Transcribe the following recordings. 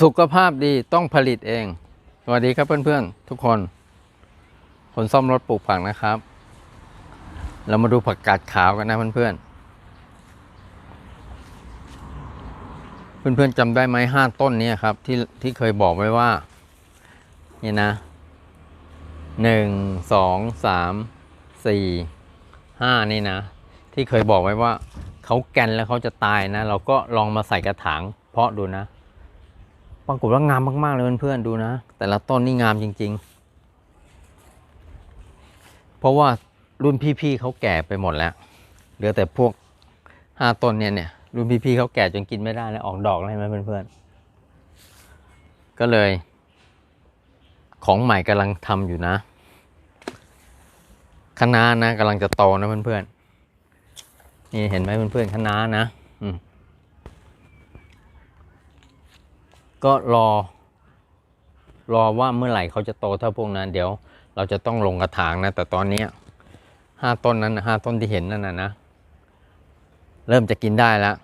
สุขภาพดีต้องผลิตเอง สวัสดีครับเพื่อนๆ ทุกคน คนซ่อมรถปลูกผักนะครับ เรามาดูผักกาดขาวกันนะเพื่อนๆ เพื่อนๆจำได้ไหมห้าต้นนี้ครับ ที่ที่เคยบอกไว้ว่า นี่นะหนึ่งสองสามสี่ห้านี่นะ ที่เคยบอกไว้ว่าเขาแกนแล้วเขาจะตายนะ เราก็ลองมาใส่กระถางเพาะดูนะ รากฏว่างามมาก ๆ เลยเพื่อนๆดูนะ แต่ละต้นนี่งามจริง ๆ เพราะว่ารุ่นพี่ๆเขาแก่ไปหมดแล้ว เหลือแต่พวกห้าต้นเนี่ยเนี่ยรุ่นพี่ๆเขาแก่จนกินไม่ได้แล้วออกดอกแล้วเห็นไหมเพื่อนๆก็เลย ของใหม่กำลังทำอยู่นะคณะนะกำลังจะโตนะเพื่อนๆนี่เห็นไหมเพื่อนๆคะน้านะ อืม ก็รอ รอว่าเมื่อไหร่เขาจะโตเท่าพวกนั้น เดี๋ยวเราจะต้องลงกระถางนะ แต่ตอนนี้ห้าต้นนั้นห้าต้นที่เห็นนั่นนะนะ เริ่มจะกินได้แล้ว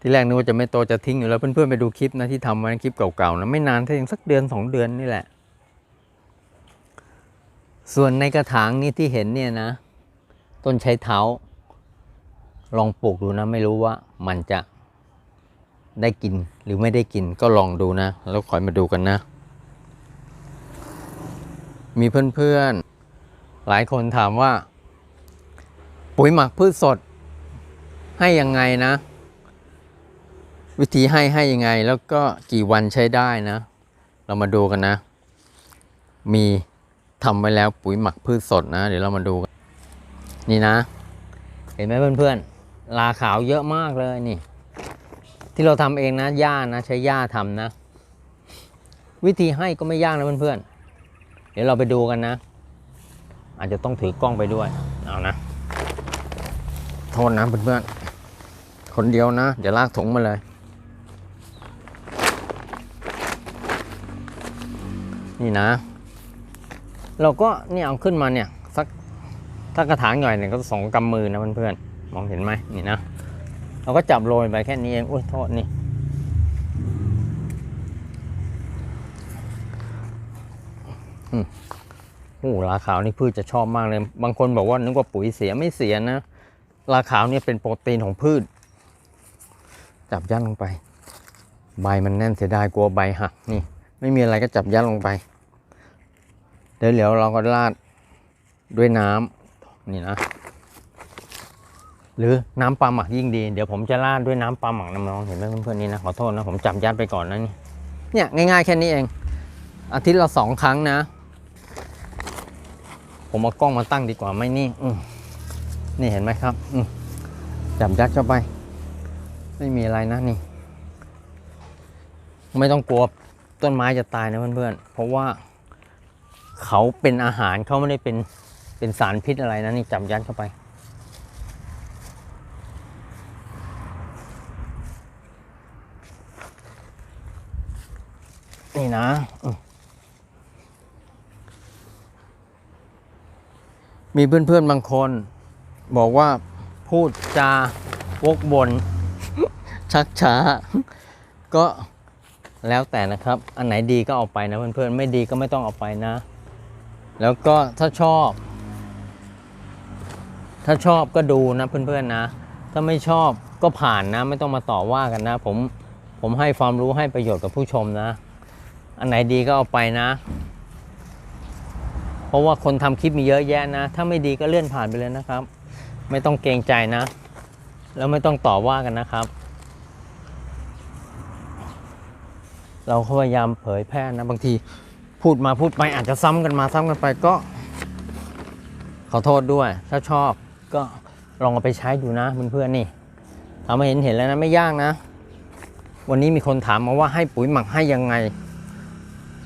ที่แรกนึกว่าจะไม่โตจะทิ้งอยู่แล้วเพื่อนๆไปดูคลิปนะที่ทำไว้คลิปเก่าๆนะไม่นานแค่เพียงสักเดือนสองเดือนนี่แหละ ส่วนในกระถางนี้ที่เห็นเนี่ยนะ ต้นใช้เท้า ลองปลูกดูนะไม่รู้ว่ามันจะ ได้กินหรือไม่ได้กินก็ลองดูนะ แล้วคอยมาดูกันนะ มีเพื่อนๆ หลายคนถามว่า ปุ๋ยหมักพืชสด ให้ยังไงนะ วิธีให้ให้ยังไง แล้วก็กี่วันใช้ได้นะ เรามาดูกันนะ มีทำไว้แล้วปุ๋ยหมักพืชสดนะ เดี๋ยวเรามาดูกันนี่นะ เห็นไหมเพื่อนๆลาขาวเยอะมากเลยนี่ ที่เราทำเองนะหญ้านะ ใช้หญ้าทำนะ วิธีให้ก็ไม่ยากนะเพื่อนๆ เดี๋ยวเราไปดูกันนะ อาจจะต้องถือกล้องไปด้วยเอานะ โทษนะเพื่อนๆ คนเดียวนะ เดี๋ยวลากถุงมาเลย นี่นะ เราก็เนี่ยเอาขึ้นมาเนี่ยสักถ้ากระถางหน่อยเนี่ยก็สองกำมือนะเพื่อนๆ มองเห็นไหมนี่นะ เราก็จับโรยไปแค่นี้เองอุ้ยโทษนี่โอ้ลาขาวนี่พืชจะชอบมากเลย บางคนบอกว่านึกว่าปุ๋ยเสียไม่เสียนะลาขาวเนี่ยเป็นโปรตีนของพืช จับยัดลงไป ใบมันแน่นเสียดายกลัวใบหักนี่ ไม่มีอะไรก็จับยัดลงไป เดี๋ยวเดี๋ยวเราก็ราดด้วยน้ำนี่นะ หรือน้ำปลาหมักยิ่งดี เดี๋ยวผมจะราดด้วยน้ำปลาหมักน้ำน้องเห็นไหมเพื่อนๆนี่นะขอโทษนะผมจับยัดไปก่อนนะนี่เนี่ยง่ายๆแค่นี้เอง อาทิตย์ละสองครั้งนะ ผมเอากล้องมาตั้งดีกว่าไหมนี่อนี่เห็นไหมครับอืจับยัดเข้าไป ไม่มีอะไรนะนี่ ไม่ต้องกลัวต้นไม้จะตายนะเพื่อนๆเพราะว่าเขาเป็นอาหารเขาไม่ได้เป็นเป็นสารพิษอะไรนะนี่จับยัดเข้าไป นี่นะมีเพื่อนๆบางคน บอกว่าพูดจาวกบน ชักช้า ก็แล้วแต่นะครับ อันไหนดีก็เอาไปนะเพื่อนๆ ไม่ดีก็ไม่ต้องเอาไปนะ แล้วก็ถ้าชอบ ถ้าชอบก็ดูนะเพื่อนๆนะ ถ้าไม่ชอบก็ผ่านนะ ไม่ต้องมาต่อว่ากันนะ ผมผมให้ความรู้ให้ประโยชน์กับผู้ชมนะ อันไหนดีก็เอาไปนะ เพราะว่าคนทำคลิปมีเยอะแยะนะ ถ้าไม่ดีก็เลื่อนผ่านไปเลยนะครับ ไม่ต้องเกรงใจนะ แล้วไม่ต้องต่อว่ากันนะครับ เราพยายามเผยแพร่นะ บางทีพูดมาพูดไปอาจจะซ้ำกันมาซ้ำกันไปก็ ขอโทษด้วย ถ้าชอบก็ลองเอาไปใช้ดูนะเพื่อนๆนี่ทำมาเห็นเห็นแล้วนะไม่ยากนะ วันนี้มีคนถามมาว่าให้ปุ๋ยหมักให้ยังไง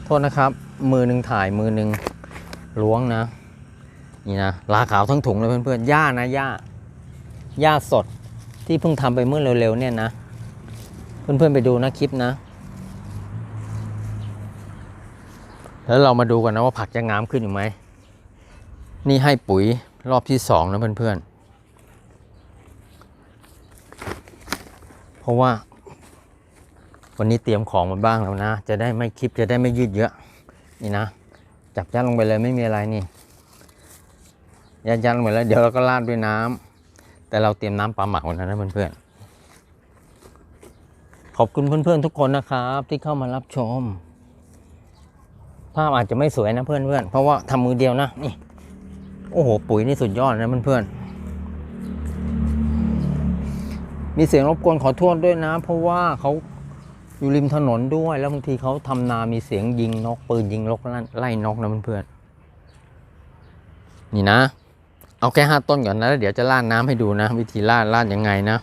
โทษนะครับ มือหนึ่งถ่ายมือหนึ่งล้วงนะ นี่นะลาขาวทั้งถุงเลยเพื่อนๆหญ้านะหญ้าหญ้าสดที่เพิ่งทำไปเมื่อเร็วๆเนี่ยนะ เพื่อนๆไปดูนะคลิปนะ แล้วเรามาดูกันนะว่าผักจะงามขึ้นอยู่ไหม นี่ให้ปุ๋ยรอบที่สองนะเพื่อนๆ เพราะว่า วันนี้เตรียมของมาบ้างแล้วนะ จะได้ไม่คลิปจะได้ไม่ยืดเยอะ นี่นะ จับยัดลงไปเลยไม่มีอะไรนี่ยัดยัดลงไปแล้วเดี๋ยวเราก็ราดด้วยน้ำแต่เราเตรียมน้ำปลาหมักวันนั้นนะเพื่อนๆขอบคุณเพื่อนๆทุกคนนะครับ ที่เข้ามารับชม ภาพอาจจะไม่สวยนะเพื่อนๆเพราะว่าทำมือเดียวนะนี่โอ้โหปุ๋ยนี่สุดยอดนะเพื่อนๆมีเสียงรบกวนขอโทษด้วยนะ เพราะว่าเขา อยู่ริมถนนด้วย แล้วบางทีเขาทำนามีเสียงยิงนกปืนยิงนกไล่นกนะเพื่อนๆนี่นะ เอาแค่ห้าต้นก่อนนะแล้วเดี๋ยวจะราดน้ำให้ดูนะ วิธีราดราดยังไงนะ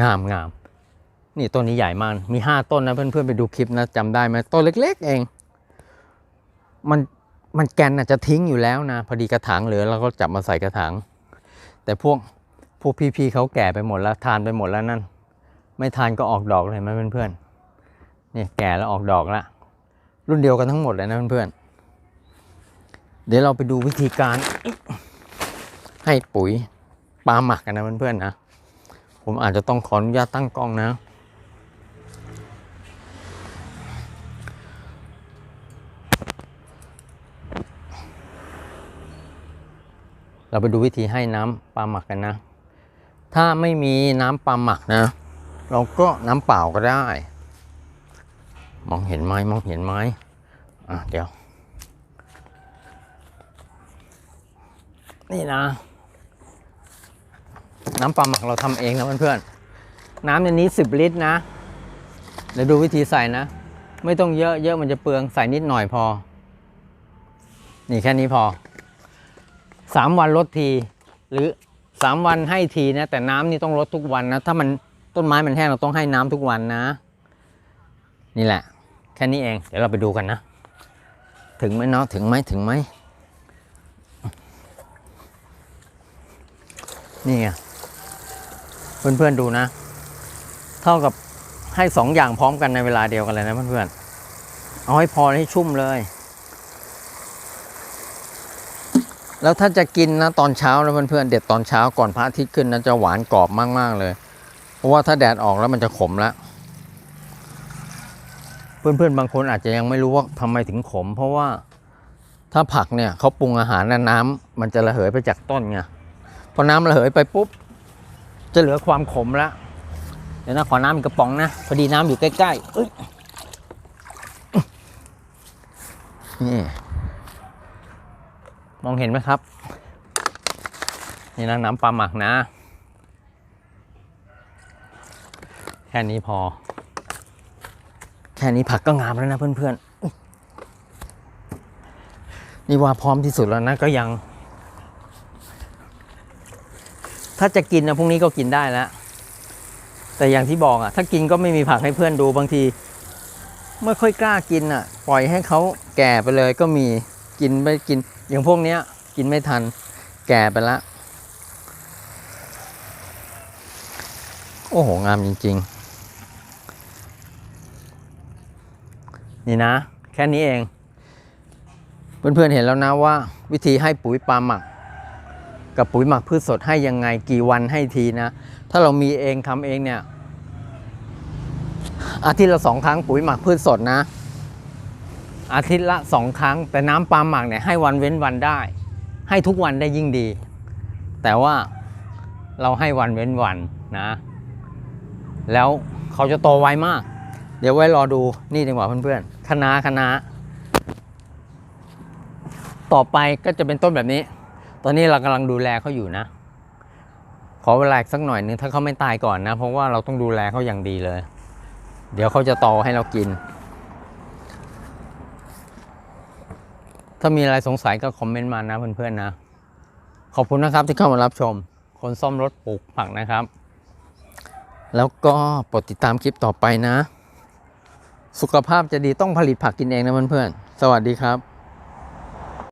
งามงามนี่ต้นนี้ใหญ่มากมีห้าต้นนะเพื่อนๆไปดูคลิปนะจำได้ไหมต้นเล็ก ๆ เอง มันมันแกนอาจจะทิ้งอยู่แล้วนะพอดีกระถางเหลือเราก็จับมาใส่กระถางแต่พวกพวกพี่ๆเขาแก่ไปหมดแล้วทานไปหมดแล้วนั่น ไม่ทานก็ออกดอกเลยไหมเพื่อนๆเนี่ยแก่แล้วออกดอกละรุ่นเดียวกันทั้งหมดเลยนะเพื่อนๆเดี๋ยวเราไปดูวิธีการให้ปุ๋ยปลาหมักกันนะเพื่อนๆนะ ผมอาจจะต้องขออนุญาตตั้งกล้องนะ เราไปดูวิธีให้น้ำปลาหมักกันนะ ถ้าไม่มีน้ำปลาหมักนะ เราก็น้ำเปล่าก็ได้ มองเห็นไหมมองเห็นไหมอะเดี๋ยว นี่นะ น้ำปลาหมักเราทำเองนะเพื่อนๆน้ำในนี้สิบลิตรนะเดี๋ยวดูวิธีใส่นะ ไม่ต้องเยอะเยอะมันจะเปลืองใส่นิดหน่อยพอ นี่แค่นี้พอสามวันลดที หรือสามวันให้ทีนะ แต่น้ำนี่ต้องลดทุกวันนะ ถ้ามัน ต้นไม้มันแห้งเราต้องให้น้ำทุกวันนะ นี่แหละ แค่นี้เอง เดี๋ยวเราไปดูกันนะ ถึงไหมเนาะถึงไหมถึงไหมนี่ไงเพื่อนๆดูนะ เท่ากับให้สองอย่างพร้อมกันในเวลาเดียวกันเลยนะเพื่อนๆเอาให้พอให้ชุ่มเลย แล้วถ้าจะกินนะตอนเช้านะเพื่อนๆเด็ดตอนเช้าก่อนพระอาทิตย์ขึ้นนะจะหวานกรอบมากๆเลย เพราะว่าถ้าแดดออกแล้วมันจะขมแล้วเพื่อนๆบางคนอาจจะยังไม่รู้ว่าทำไมถึงขม เพราะว่าถ้าผักเนี่ยเขาปรุงอาหารนะน้ำมันจะระเหยไปจากต้นไงพอน้ำระเหยไปปุ๊บ จะเหลือความขมแล้วเดี๋ยวนะขอน้ำอีกกระป๋องนะพอดีน้ำอยู่ใกล้ๆเอ้ยนี่มองเห็นไหมครับ นี่นะน้ำปลาหมักนะ แค่นี้พอ แค่นี้ผักก็งามแล้วนะเพื่อนๆ นี่ว่าพร้อมที่สุดแล้วนะก็ยัง ถ้าจะกินนะพรุ่งนี้ก็กินได้แล้วแต่อย่างที่บอกอะ ถ้ากินก็ไม่มีผักให้เพื่อนดูบางที ไม่ค่อยกล้ากินอะ ปล่อยให้เขาแก่ไปเลยก็มีกินไม่กิน อย่างพวกเนี้ย กินไม่ทัน แก่ไปละ โอ้โห งามจริง ๆ นี่นะ แค่นี้เอง เพื่อนๆเห็นแล้วนะว่า วิธีให้ปุ๋ยปลาหมัก กับปุ๋ยหมักพืชสดให้ยังไงกี่วันให้ทีนะ ถ้าเรามีเองทำเองเนี่ยอาทิตย์ละสองครั้งปุ๋ยหมักพืชสดนะ อาทิตย์ละสองครั้ง แต่น้ำปลาหมักเนี่ยให้วันเว้นวันได้ ให้ทุกวันได้ยิ่งดี แต่ว่าเราให้วันเว้นวันนะ แล้วเขาจะโตไวมาก เดี๋ยวไว้รอดูนี่ดีกว่าเพื่อนๆคะน้าคะต่อไปก็จะเป็นต้นแบบนี้ ตอนนี้เรากำลังดูแลเขาอยู่นะ ขอเวลาสักหน่อยนึงถ้าเขาไม่ตายก่อนนะ เพราะว่าเราต้องดูแลเขาอย่างดีเลย เดี๋ยวเขาจะโตให้เรากิน ถ้ามีอะไรสงสัยก็คอมเมนต์มานะเพื่อนๆนะ ขอบคุณนะครับที่เข้ามารับชม คนซ่อมรถปลูกผักนะครับ แล้วก็โปดติดตามคลิปต่อไปนะ สุขภาพจะดีต้องผลิตผักกินเองนะเพื่อนๆ สวัสดีครับ